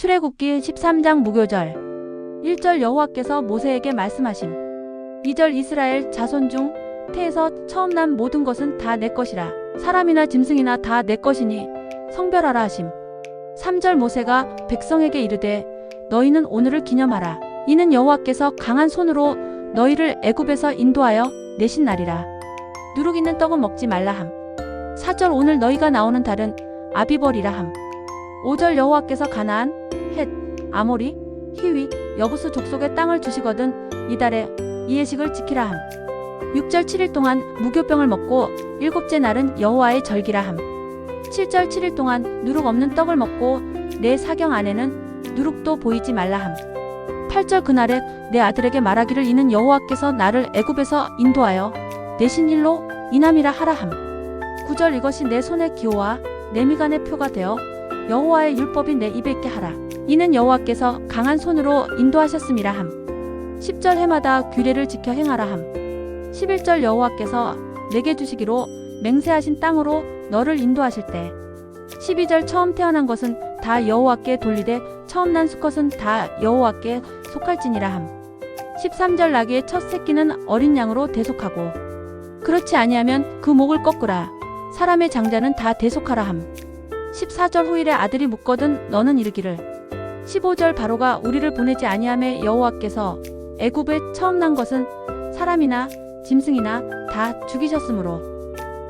출애굽기 13장 무교절. 1절 여호와께서 모세에게 말씀하심. 2절 이스라엘 자손 중 태에서 처음 난 모든 것은 다 내 것이라. 사람이나 짐승이나 다 내 것이니 성별하라 하심. 3절 모세가 백성에게 이르되 너희는 오늘을 기념하라. 이는 여호와께서 강한 손으로 너희를 애굽에서 인도하여 내신 날이라. 누룩 있는 떡은 먹지 말라 함. 4절 오늘 너희가 나오는 달은 아비벌이라 함. 5절 여호와께서 가나안, 헷, 아모리, 히위, 여부스 족속의 땅을 주시거든 이달에 이 예식을 지키라 함. 6절 7일 동안 무교병을 먹고 일곱째 날은 여호와의 절기라 함. 7절 7일 동안 누룩 없는 떡을 먹고 내 사경 안에는 누룩도 보이지 말라 함. 8절 그날에 내 아들에게 말하기를 이는 여호와께서 나를 애굽에서 인도하여 내신 일로 이남이라 하라 함. 9절 이것이 내 손의 기호와 내 미간의 표가 되어 여호와의 율법이 내 입에 있게 하라. 이는 여호와께서 강한 손으로 인도하셨음이라 함. 10절 해마다 규례를 지켜 행하라 함. 11절 여호와께서 내게 주시기로 맹세하신 땅으로 너를 인도하실 때. 12절 처음 태어난 것은 다 여호와께 돌리되 처음 난 수컷은 다 여호와께 속할지니라 함. 13절 나귀의 첫 새끼는 어린 양으로 대속하고 그렇지 아니하면 그 목을 꺾으라. 사람의 장자는 다 대속하라 함. 14절 후일에 아들이 묻거든 너는 이르기를. 15절 바로가 우리를 보내지 아니함에 여호와께서 애굽에 처음 난 것은 사람이나 짐승이나 다 죽이셨으므로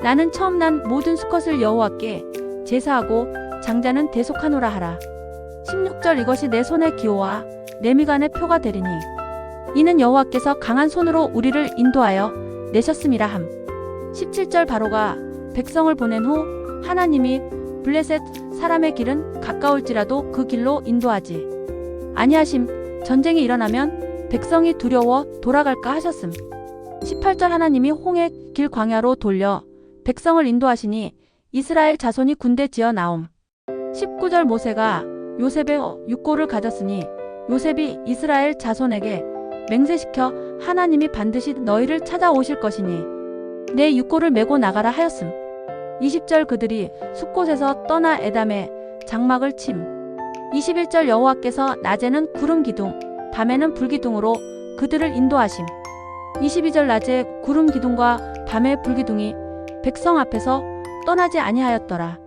나는 처음 난 모든 수컷을 여호와께 제사하고 장자는 대속하노라 하라. 16절 이것이 내 손의 기호와 내 미간의 표가 되리니 이는 여호와께서 강한 손으로 우리를 인도하여 내셨음이라 함. 17절 바로가 백성을 보낸 후 하나님이 블레셋 사람의 길은 가까울지라도 그 길로 인도하지. 아니하심 전쟁이 일어나면 백성이 두려워 돌아갈까 하셨음. 18절 하나님이 홍해 길 광야로 돌려 백성을 인도하시니 이스라엘 자손이 군대 지어 나옴. 19절 모세가 요셉의 육고를 가졌으니 요셉이 이스라엘 자손에게 맹세시켜 하나님이 반드시 너희를 찾아오실 것이니 내 육고를 메고 나가라 하였음. 20절 그들이 숲곳에서 떠나 에담에 장막을 침. 21절 여호와께서 낮에는 구름 기둥, 밤에는 불 기둥으로 그들을 인도하심. 22절 낮에 구름 기둥과 밤의 불 기둥이 백성 앞에서 떠나지 아니하였더라.